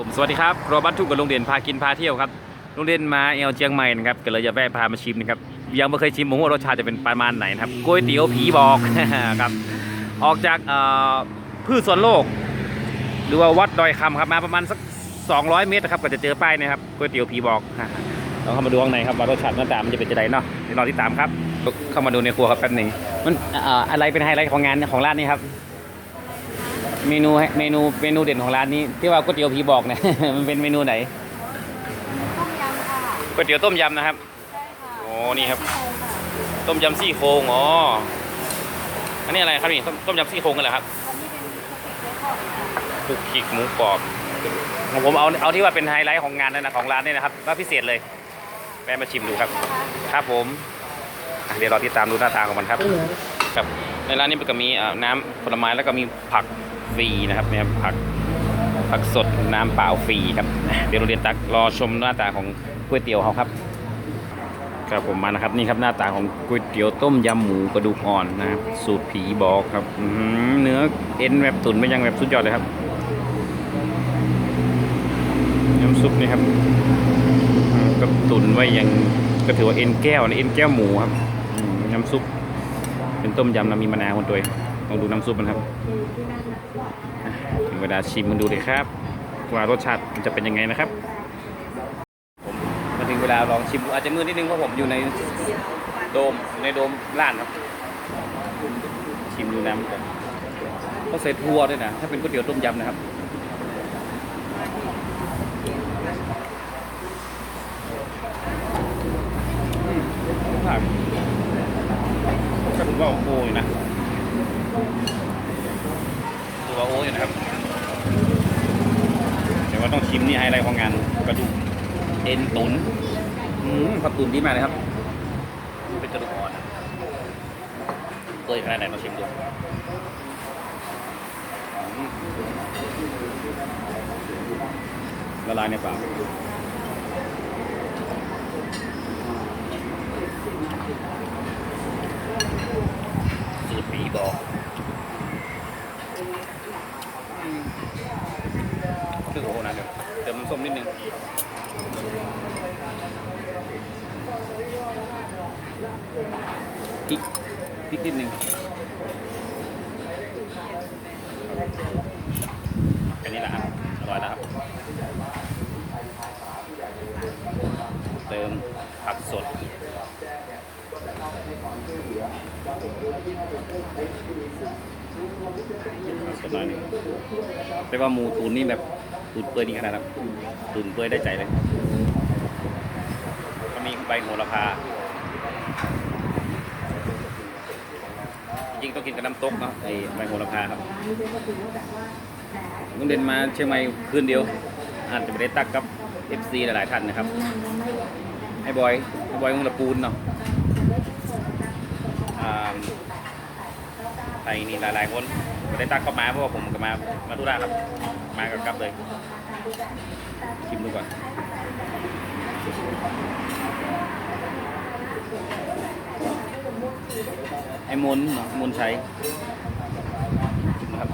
ผมสวัสดีครับครัวบ้านทุ่งกับโรงเรียนพากินพาเที่ยวครับโรงเรียนมาเอลเจียงใหม่นะครับก็เลยจะแวะพามาชิมนะครับยังไม่เคยชิมผมว่ารสชาติจะเป็นประมาณไหนนะครับก๋วยเตี๋ยวผีบอกครับออกจากพืชสวนโลก หรือว่าวัดดอยคำครับมาประมาณสัก 200 เมตรครับก็จะเจอป้ายนะครับก๋วยเตี๋ยวผีบอกเราเข้ามาดูข้างในครับว่ารสชาติหน้าตามันจะเป็นจะไดเนาะเดี๋ยวรอติดตามครับ เข้ามาดูในครัวครับแป๊บหนึงมันอะไรเป็นไฮไลท์ของงานของร้านนี้ครับ เมนูให้เมนูเมนูเด่นของร้านนี้ ที่ว่าก๋วยเตี๋ยวผีบอกเนี่ย มันเป็นเมนูไหนต้มยำค่ะก๋วยเตี๋ยวต้มยำนะครับ ใช่ค่ะโอ้นี่ครับโครงค่ะต้มยำซี่โครงอ๋ออันนี้อะไรครับนี่ต้มต้มยำซี่โครงกันเหรอครับอันนี้เป็นสเต็กเนื้อทอดค่ะคลุกขิกหมูกรอบของผมเอาเอาที่ว่าเป็นไฮไลท์ของงานนั่นนะของร้านนี่นะครับว่าพิเศษเลยแวะมาชิมดูครับ ครับผมอะเดี๋ยวเราติดตามดูหน้าตาของมันครับ ครับในร้านนี้มันก็มีอ่าน้ำผลไม้แล้วก็มีผัก ฟรีนะครับเนี่ยครับผักผักสดน้ำเปล่าฟรีครับ เดี๋ยวเราเรียนตักรอชมหน้าตาของก๋วยเตี๋ยวเขาครับ ครับผมมานะครับนี่ครับหน้าตาของก๋วยเตี๋ยวต้มยำหมูกระดูกอ่อนนะครับสูตรผีบอกครับเนื้อเอ็นแบบตุ๋นไม่ยังแบบสุดยอดเลยครับน้ำซุปนี่ครับก็ตุ๋นไว้อยังก็ถือว่าเอ็นแก้วนะเอ็นแก้วหมูครับน้ำซุปเป็นต้มยำนะมีมะนาวคนตัวเอง ลองดูน้ำซุปมันครับถึงเวลาชิมมันดูเลยครับ ว่ารสชาติมันจะเป็นยังไงนะครับมาถึงเวลาลองชิมดูอาจจะมือนิดนึงเพราะผมอยู่ในโดมในโดมร้านครับชิมดูน้ำกันต้องใส่ทั่วด้วยนะถ้าเป็นก๋วยเตี๋ยวต้มยำนะครับอืมครับก็ถือว่าโอเคอยู่นะ ถือว่าโอเคอยู่นะครับแต่ว่าต้องชิมนี่ไฮไลท์ของงานกระดูกเอ็นตุนอืมผักตุนดีมากเลยครับ เป็นกระดูกอ่อนเปื่อยขนาดไหนมาชิมดูละลายในปากสูตรผีบอกอืมคือโอ้โหนะเดี๋ยวเติมน้ำส้มนิดนึง พริกพริกนิดนึง แค่นี้แหละครับอร่อยแล้วครับ เติมผักสดผักสดหน่อยหนึงแต่ว่าหมูตุนนี่แบบตุนเปื่อยดีขนาดนั้นตุ๋นเปื่อยได้ใจเลย ก็มีใบโหระพา จริงต้องกินกับน้ำตกเนาะไอ้ใบโหระพาครับลุงเด่นมาเชียงใหม่คืนเดียว อาจจะไม่ได้ตักกับ FC หลายๆท่านนะครับไอ้บอยไอ้บอยของละปูนเนาะไปนี่หลายๆคนไม่ได้ตักเข้ามาเพราะว่าผมก็มามาทุระครับ มากับกลับเลยชิมดูก่อน ไอ้มน์มนต์ชัยนะครับ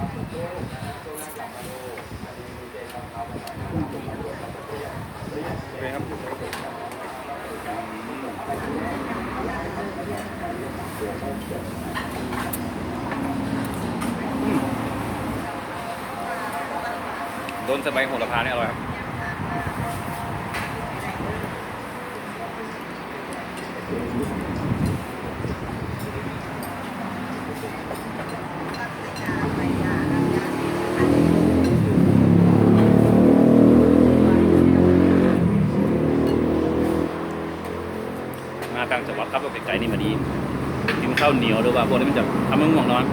โอเครับโดนสบายโหระพาเนี่ยอร่อยครับ มาต่างจังหวัดครับเราไกลนี่มาดี กินข้าวเหนียวหรือว่าพวกนี้มันจะทำให้ง่วงนอน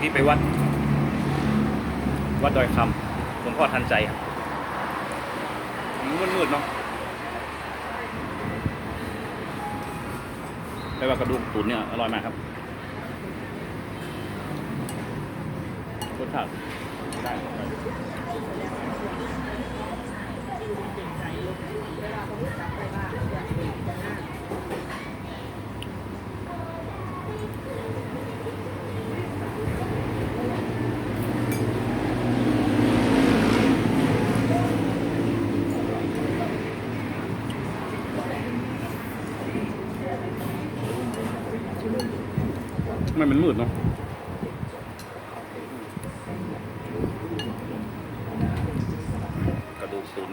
ที่ไปวัด วัดดอยคำหลวงพ่อทันใจครับมืดๆเนาะไปว่ากระดูกตุ๋นเนี่ยอร่อยมากครับ สชาติไมันมันมืดเนาะ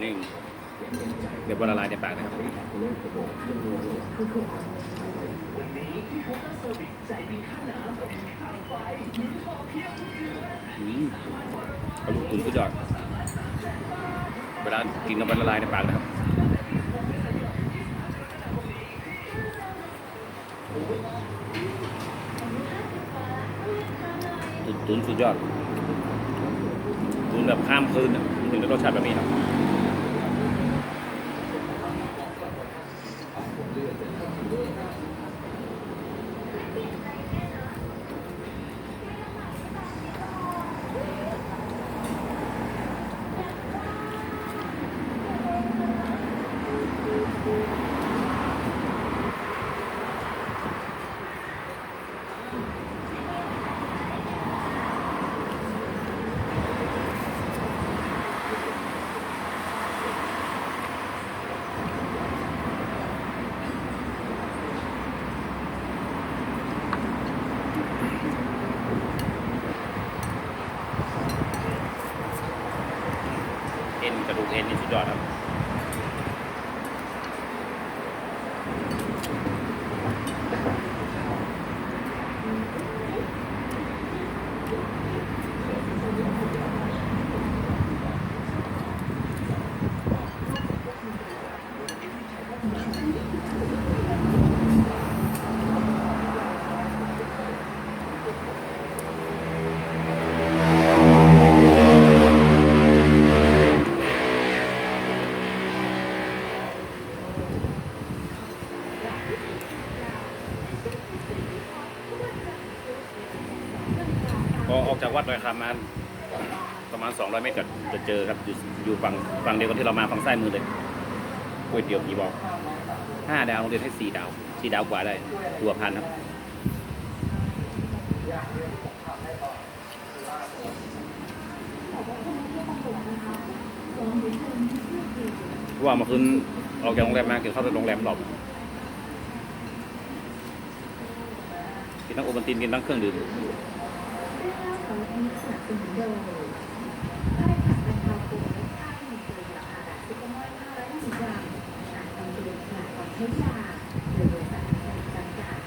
นนิ่งเดี๋ยวบละลายในปากนะครับอืมกระดูกตุนสุดยอดเวลากินกับมันละลายในปากนะครับตุนตุนสุดยอดตุนแบบข้ามคืนอะถึงจะรสชาติแบบนี้ครับ เอ็นกระดูกเอ็นนี่สุดยอดครับ อออกจากวัดดอยคำมาประมาณ 200 เมตรก็จะเจอครับอยู่อยู่ฝั่งฝั่งเดียวกันที่เรามาฝั่งซ้ายมือเลยก๋วยเตี๋ยวผีบอกห้าดาวโรงเรียนให้สี่ดาวสี่ดาวกว่าได้ตัวพันครับว่ามาคืนออกจากโรงแรมมาเกี่ยวเข้าไปโรงแรมหลบกินทั้งโอบันตินกินทั้งเครื่องดื่ม ของที่สนับสนุนโดยได้ผัดกะเพราปูและข้าวมีตัวราคาแบบซุปเปอร์มาร์เก็ต520กรัมอ่านคำเตือนขนาดก่อนใช้ยาโดยบริษัทจำกัด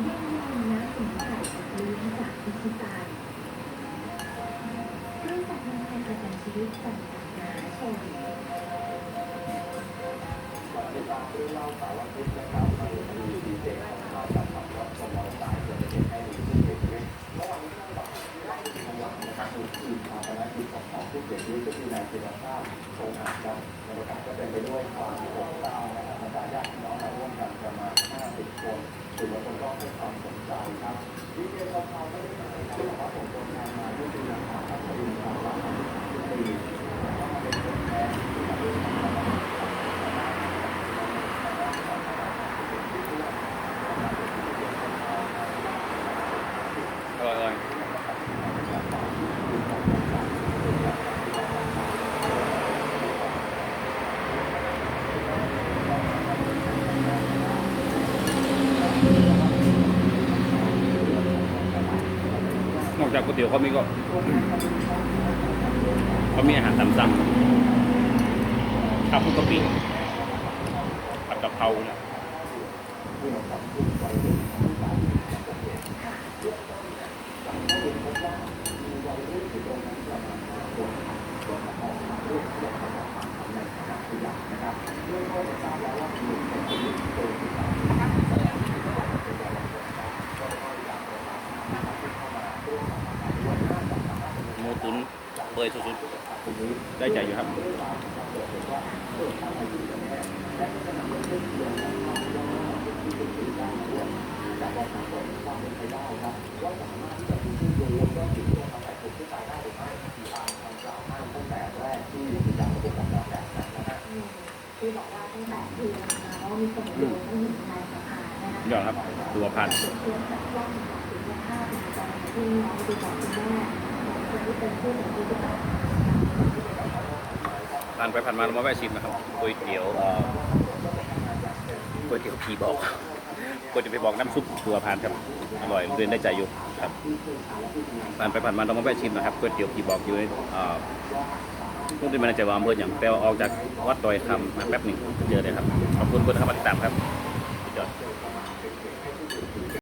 เยี่ยมยมน้ำสมุนไพรลิ้นจากพิชิตายบริษัทเมืองไทยประกันชีวิตจำกัดมหาชนอ ร่อยอร่อยนอ ก๋วยเตี๋ยวเขามีก็เขามีอาหารตามสั่งข้าวคุกกะปิผัดกะเพราเนี่ยหมูตุ๋นเปื่อยสุดๆได้ใจอยู่ครับที่บอกว่า ตั้งแต่คืนนะคะว่ามีคนโดนทั้งหนึ่งนายสภานะคะยอดครับตัวพัน ผ่านไปผ่านมาเรามาแวะชิมนะครับก๋วยเตี๋ยวเอ่อก๋วยเตี๋ยวผีบอกก๋วยเตี๋ยวผีบอกน้ำซุปตัวพานครับอร่อยเรียนได้ใจอยู่ครับผ่านไปผ่านมาเรามาแวะชิมนะครับก๋วยเตี๋ยวผีบอกอยู่ในเอ่อนู่นที่มันจะว่าอำเภออย่างแต่ออกจากวัดดอยคำมาแป๊บหนึ่งเจอเลยครับขอบคุณคุณครับมาติดตามครับสุดยอด